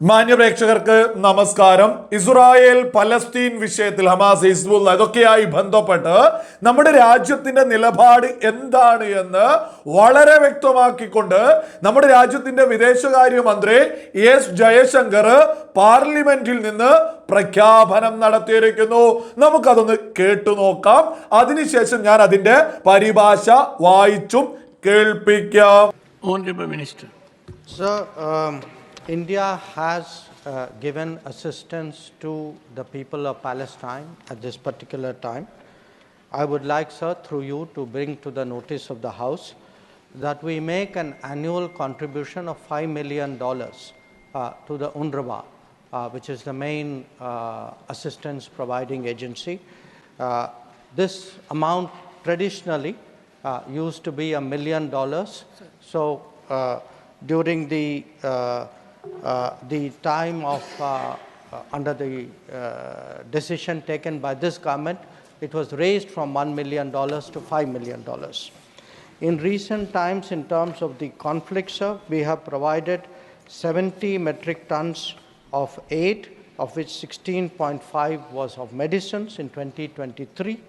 മാന്യ പ്രേക്ഷകർക്ക് നമസ്കാരം. ഇസ്രായേൽ പലസ്തീൻ വിഷയത്തിൽ ഹമാസ് ഹിസ്ബുള്ള ഇതൊക്കെയായി ബന്ധപ്പെട്ട് നമ്മുടെ രാജ്യത്തിന്റെ നിലപാട് എന്താണ് എന്ന് വളരെ വ്യക്തമാക്കിക്കൊണ്ട് നമ്മുടെ രാജ്യത്തിന്റെ വിദേശകാര്യമന്ത്രി എസ് ജയശങ്കർ പാർലമെന്റിൽ നിന്ന് പ്രഖ്യാപനം നടത്തിയിരിക്കുന്നു. നമുക്കതൊന്ന് കേട്ടു നോക്കാം. അതിനുശേഷം ഞാൻ അതിന്റെ പരിഭാഷ വായിച്ചും കേൾപ്പിക്കാം. Minister Minister. India has uh, given assistance to the people of Palestine at this particular time. I would like, sir, through you to bring to the notice of the House that we make an annual contribution of $5 million uh, to the UNRWA, uh, which is the main uh, assistance providing agency. Uh, this amount traditionally uh, used to be a million dollars. So uh, during the the time of uh, uh, under the uh, decision taken by this government, it was raised from one million dollars to five million dollars. In recent times, in terms of the conflict, we have provided 70 metric tons of aid, of which 16.5 was of medicines in 2023.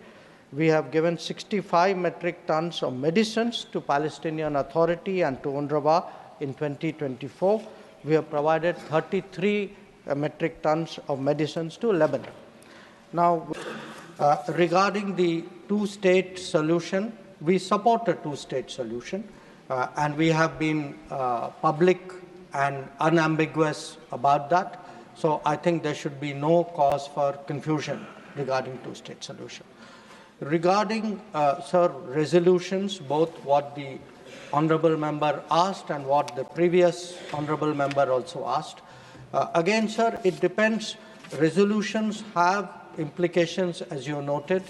We have given 65 metric tons of medicines to Palestinian Authority and to UNRWA in 2024. We have provided 33 uh, metric tons of medicines to Lebanon. Now, uh, regarding the two state solution, we support a two state solution, uh, and we have been uh, public and unambiguous about that. So, I think there should be no cause for confusion regarding two state solution. Regarding, uh, sir, resolutions, both what the honorable member asked and what the previous honorable member also asked. Uh, again, sir, it depends. Resolutions have implications, as you noted.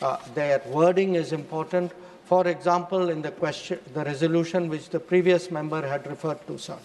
Uh, their wording is important. For example, in the question, the resolution which the previous member had referred to, sir,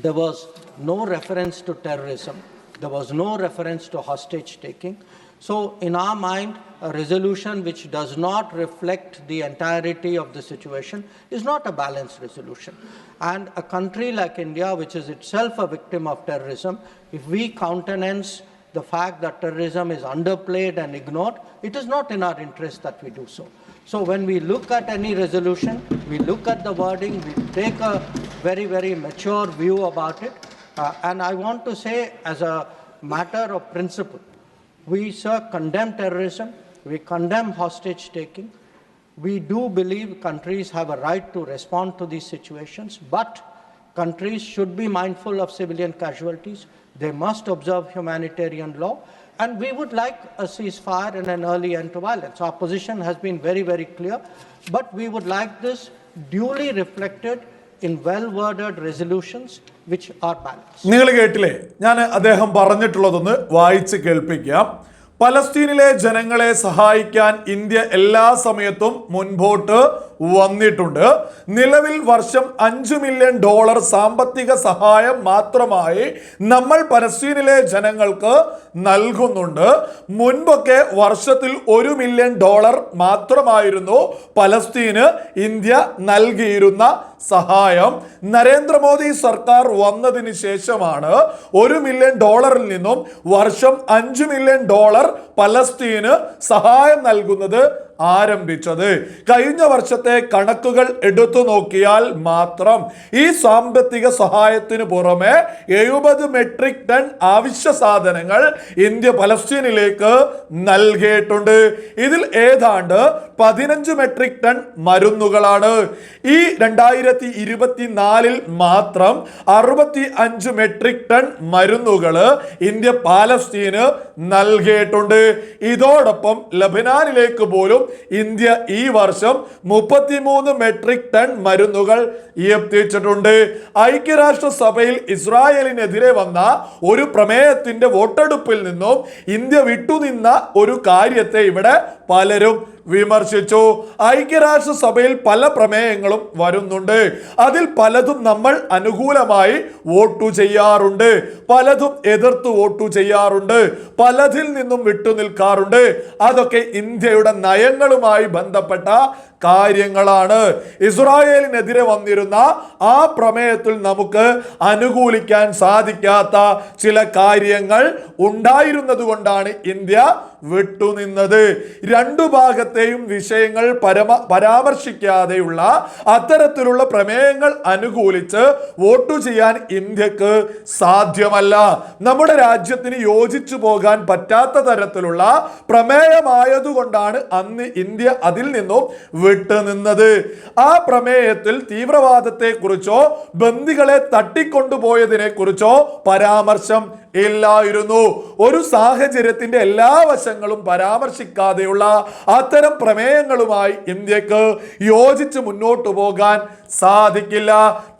there was no reference to terrorism. There was no reference to hostage taking. So, in our mind, a resolution which does not reflect the entirety of the situation is not a balanced resolution. And a country like India, which is itself a victim of terrorism, if we countenance the fact that terrorism is underplayed and ignored, it is not in our interest that we do so. So when we look at any resolution, we look at the wording, we take a very, very mature view about it. Uh, and I want to say, as a matter of principle, we, sir, condemn terrorism, we condemn hostage taking. We do believe countries have a right to respond to these situations, but countries should be mindful of civilian casualties. They must observe humanitarian law. And we would like a ceasefire and an early end to violence. Our position has been very, very clear. But we would like this duly reflected in well worded resolutions which are balanced. നിങ്ങൾ കേട്ടില്ലേ ഞാൻ അദ്ദേഹം പറഞ്ഞിട്ടുള്ളതൊന്ന് വായിച്ച് കേൾപ്പിക്കാം പലസ്തീനിലെ ജനങ്ങളെ സഹായിക്കാൻ India എല്ലാ സമയത്തും മുൻപോട്ട് വന്നിട്ടുണ്ട്. നിലവിൽ വർഷം അഞ്ച് മില്യൺ ഡോളർ സാമ്പത്തിക സഹായം മാത്രമായി നമ്മൾ പലസ്തീനിലെ ജനങ്ങൾക്ക് നൽകുന്നുണ്ട്. മുൻപൊക്കെ വർഷത്തിൽ ഒരു മില്യൺ ഡോളർ മാത്രമായിരുന്നു പലസ്തീന് ഇന്ത്യ നൽകിയിരുന്ന സഹായം. നരേന്ദ്രമോദി സർക്കാർ വന്നതിന് ശേഷമാണ് ഒരു മില്യൺ ഡോളറിൽ നിന്നും വർഷം അഞ്ച് മില്യൺ ഡോളർ പലസ്തീന് സഹായം നൽകുന്നത് ആരംഭിച്ചത്. കഴിഞ്ഞ വർഷത്തെ കണക്കുകൾ എടുത്തു നോക്കിയാൽ മാത്രം ഈ സാമ്പത്തിക സഹായത്തിന് പുറമെ എഴുപത് മെട്രിക് ടൺ ആവശ്യ സാധനങ്ങൾ ഇന്ത്യ പലസ്തീനിലേക്ക് നൽകിയിട്ടുണ്ട്. ഇതിൽ ഏതാണ്ട് പതിനഞ്ച് മെട്രിക് ടൺ മരുന്നുകളാണ്. ഈ രണ്ടായിരത്തി ഇരുപത്തിനാലിൽ മാത്രം അറുപത്തി അഞ്ച് മെട്രിക് ടൺ മരുന്നുകൾ ഇന്ത്യ പാലസ്തീന് നൽകിയിട്ടുണ്ട്. ഇതോടൊപ്പം ലബനാനിലേക്ക് പോലും ഇന്ത്യ ഈ വർഷം മുപ്പത്തിമൂന്ന് മെട്രിക് ടൺ മരുന്നുകൾ എത്തിച്ചിട്ടുണ്ട്. ഐക്യരാഷ്ട്ര സഭയിൽ ഇസ്രായേലിനെതിരെ വന്ന ഒരു പ്രമേയത്തിന്റെ വോട്ടെടുപ്പിൽ നിന്നും ഇന്ത്യ വിട്ടുനിന്ന ഒരു കാര്യത്തെ ഇവിടെ പലരും വിമർശിച്ചു. ഐക്യരാഷ്ട്രസഭയിൽ പല പ്രമേയങ്ങളും വരുന്നുണ്ട്. അതിൽ പലതും നമ്മൾ അനുകൂലമായി വോട്ടു ചെയ്യാറുണ്ട്. പലതും എതിർത്ത് വോട്ടു ചെയ്യാറുണ്ട്. പലതിൽ നിന്നും വിട്ടുനിൽക്കാറുണ്ട് അതൊക്കെ ഇന്ത്യയുടെ നയങ്ങളുമായി ബന്ധപ്പെട്ട കാര്യങ്ങളാണ്. ഇസ്രായേലിനെതിരെ വന്നിരുന്ന ആ പ്രമേയത്തിൽ നമുക്ക് അനുകൂലിക്കാൻ സാധിക്കാത്ത ചില കാര്യങ്ങൾ ഉണ്ടായിരുന്നതുകൊണ്ടാണ് ഇന്ത്യ വിട്ടുനിന്നത്. രണ്ടു ഭാഗത്തെയും വിഷയങ്ങൾ പരമ പരാമർശിക്കാതെയുള്ള അത്തരത്തിലുള്ള പ്രമേയങ്ങൾ അനുകൂലിച്ച് വോട്ടു ചെയ്യാൻ ഇന്ത്യയ്ക്ക് സാധ്യമല്ല. നമ്മുടെ രാജ്യത്തിന് യോജിച്ചു പോകാൻ പറ്റാത്ത തരത്തിലുള്ള പ്രമേയമായതുകൊണ്ടാണ് അന്ന് ഇന്ത്യ അതിൽ നിന്നും വിട്ടുനിന്നത്. ആ പ്രമേയത്തിൽ തീവ്രവാദത്തെ കുറിച്ചോ ബന്ദികളെ തട്ടിക്കൊണ്ടുപോയതിനെ കുറിച്ചോ പരാമർശം ഇല്ലായിരുന്നു. ഒരു സാഹചര്യത്തിന്റെ എല്ലാ വശങ്ങളും പരാമർശിക്കാതെയുള്ള അത്തരം പ്രമേയങ്ങളുമായി ഇന്ത്യയ്ക്ക് യോജിച്ച് മുന്നോട്ടു പോകാൻ സാധിക്കില്ല.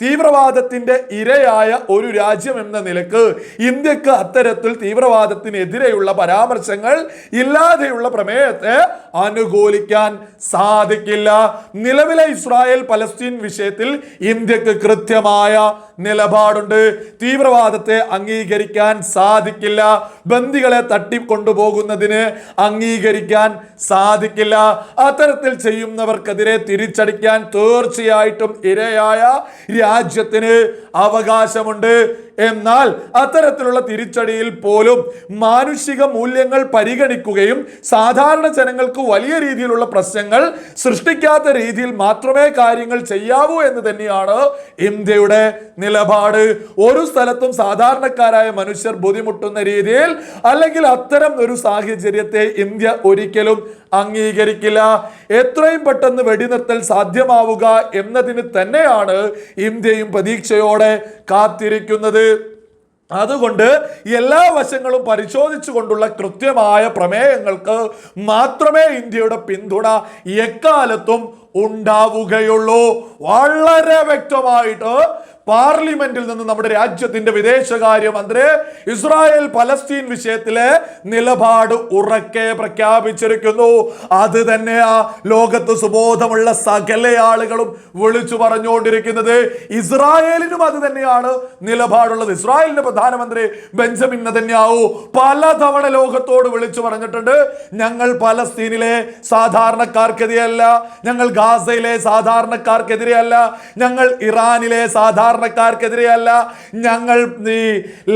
തീവ്രവാദത്തിന്റെ ഇരയായ ഒരു രാജ്യം എന്ന നിലയ്ക്ക് ഇന്ത്യയ്ക്ക് അത്തരത്തിൽ തീവ്രവാദത്തിനെതിരെയുള്ള പരാമർശങ്ങൾ ഇല്ലാതെയുള്ള പ്രമേയത്തെ അനുകൂലിക്കാൻ സാധിക്കില്ല. നിലവിലെ ഇസ്രായേൽ പലസ്തീൻ വിഷയത്തിൽ ഇന്ത്യയ്ക്ക് കൃത്യമായ നിലപാടുണ്ട്. തീവ്രവാദത്തെ അംഗീകരിക്കാൻ സാധിക്കില്ല. ബന്ദികളെ തട്ടിക്കൊണ്ടുപോകുന്നതിന് അംഗീകരിക്കാൻ സാധിക്കില്ല. അത്തരത്തിൽ ചെയ്യുന്നവർക്കെതിരെ തിരിച്ചടിക്കാൻ തീർച്ചയായിട്ടും ഇരയായ രാജ്യത്തിന് അവകാശമുണ്ട്. എന്നാൽ അത്തരത്തിലുള്ള തിരിച്ചടിയിൽ പോലും മാനുഷിക മൂല്യങ്ങൾ പരിഗണിക്കുകയും സാധാരണ ജനങ്ങൾക്ക് വലിയ രീതിയിലുള്ള പ്രശ്നങ്ങൾ സൃഷ്ടിക്കാത്ത രീതിയിൽ മാത്രമേ കാര്യങ്ങൾ ചെയ്യാവൂ എന്ന് തന്നെയാണ് ഇന്ത്യയുടെ നിലപാട്. ഒരു സ്ഥലത്തും സാധാരണക്കാരായ മനുഷ്യർ ബുദ്ധിമുട്ടുന്ന രീതിയിൽ അല്ലെങ്കിൽ അത്തരം ഒരു സാഹചര്യത്തെ ഇന്ത്യ ഒരിക്കലും അംഗീകരിക്കില്ല. എത്രയും പെട്ടെന്ന് വെടിനിർത്തൽ സാധ്യമാവുക എന്നതിന് തന്നെയാണ് ഇന്ത്യയും പ്രതീക്ഷയോടെ കാത്തിരിക്കുന്നത്. അതുകൊണ്ട് എല്ലാ വശങ്ങളും പരിശോധിച്ചുകൊണ്ടുള്ള കൃത്യമായ പ്രമേയങ്ങൾക്ക് മാത്രമേ ഇന്ത്യയുടെ പിന്തുണ എക്കാലത്തും ഉണ്ടാവുകയുള്ളൂ. വളരെ വ്യക്തമായിട്ട് പാർലമെന്റിൽ നിന്ന് നമ്മുടെ രാജ്യത്തിന്റെ വിദേശകാര്യമന്ത്രി ഇസ്രായേൽ പലസ്തീൻ വിഷയത്തിലെ നിലപാട് ഉറക്കെ പ്രഖ്യാപിച്ചിരിക്കുന്നു. അത് തന്നെയാ ലോകത്ത് സുബോധമുള്ള സകല ആളുകളും വിളിച്ചു പറഞ്ഞുകൊണ്ടിരിക്കുന്നത്. ഇസ്രായേലിനും അത് തന്നെയാണ് നിലപാടുള്ളത്. ഇസ്രായേലിന്റെ പ്രധാനമന്ത്രി ബെഞ്ചമിൻ നതന്യാവു പലതവണ ലോകത്തോട് വിളിച്ചു പറഞ്ഞിട്ടുണ്ട്. ഞങ്ങൾ പലസ്തീനിലെ സാധാരണക്കാർക്കെതിരെയല്ല ഞങ്ങൾ ഗാസയിലെ സാധാരണക്കാർക്കെതിരെയല്ല ഞങ്ങൾ ഇറാനിലെ സാധാരണക്കാർക്കെതിരെയല്ല. ഞങ്ങൾ ഈ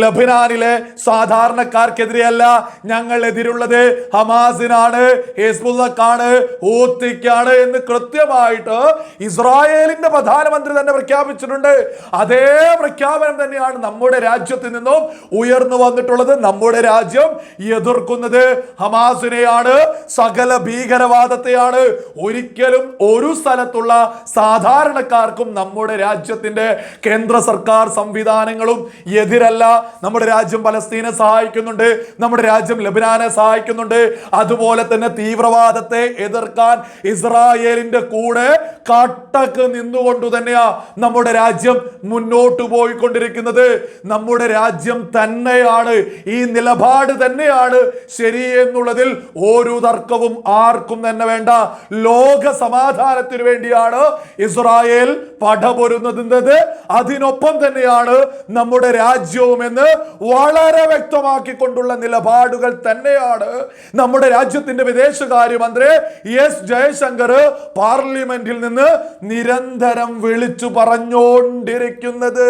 ലബിനാനിലെ സാധാരണക്കാർക്കെതിരെയല്ല. ഞങ്ങൾ എതിരുള്ളത് ഹമാസിനാണ് ഹിസ്ബുള്ളക്കാണ് ഊത്തിക്കാണ് എന്ന് കൃത്യമായിട്ട് ഇസ്രായേലിന്റെ പ്രധാനമന്ത്രി തന്നെ പ്രഖ്യാപിച്ചിട്ടുണ്ട്. അതേ പ്രഖ്യാപനം തന്നെയാണ് നമ്മുടെ രാജ്യത്ത് നിന്നും ഉയർന്നു വന്നിട്ടുള്ളത് നമ്മുടെ രാജ്യം എതിർക്കുന്നത് ഹമാസിനെയാണ് സകല ഭീകരവാദത്തെയാണ്. ഒരിക്കലും ഒരു സ്ഥലത്തുള്ള സാധാരണക്കാർക്കും നമ്മുടെ രാജ്യത്തിന്റെ കേന്ദ്ര സർക്കാർ സംവിധാനങ്ങളും എതിരല്ല. നമ്മുടെ രാജ്യം പലസ്തീനെ സഹായിക്കുന്നുണ്ട്. നമ്മുടെ രാജ്യം ലബനാനെ സഹായിക്കുന്നുണ്ട്. അതുപോലെ തന്നെ തീവ്രവാദത്തെ എതിർക്കാൻ ഇസ്രായേലിന്റെ കൂടെ കട്ടക്ക് നിന്നുകൊണ്ട് തന്നെയാ നമ്മുടെ രാജ്യം മുന്നോട്ട് പോയിക്കൊണ്ടിരിക്കുന്നത്. നമ്മുടെ രാജ്യം തന്നെയാണ്. ഈ നിലപാട് തന്നെയാണ് ശരി എന്നുള്ളതിൽ ഒരു തർക്കവും ആർക്കും തന്നെ വേണ്ട. ലോക സമാധാനത്തിന് വേണ്ടിയാണ് ഇസ്രായേൽ പടപൊരുന്നത് അതിനൊപ്പം തന്നെയാണ് നമ്മുടെ രാജ്യവും എന്ന് വളരെ വ്യക്തമാക്കിക്കൊണ്ടുള്ള നിലപാടുകൾ തന്നെയാണ്. നമ്മുടെ രാജ്യത്തിന്റെ വിദേശകാര്യമന്ത്രി എസ് ജയശങ്കർ പാർലമെന്റിൽ നിന്ന് നിരന്തരം വിളിച്ചു പറഞ്ഞുകൊണ്ടിരിക്കുന്നത്.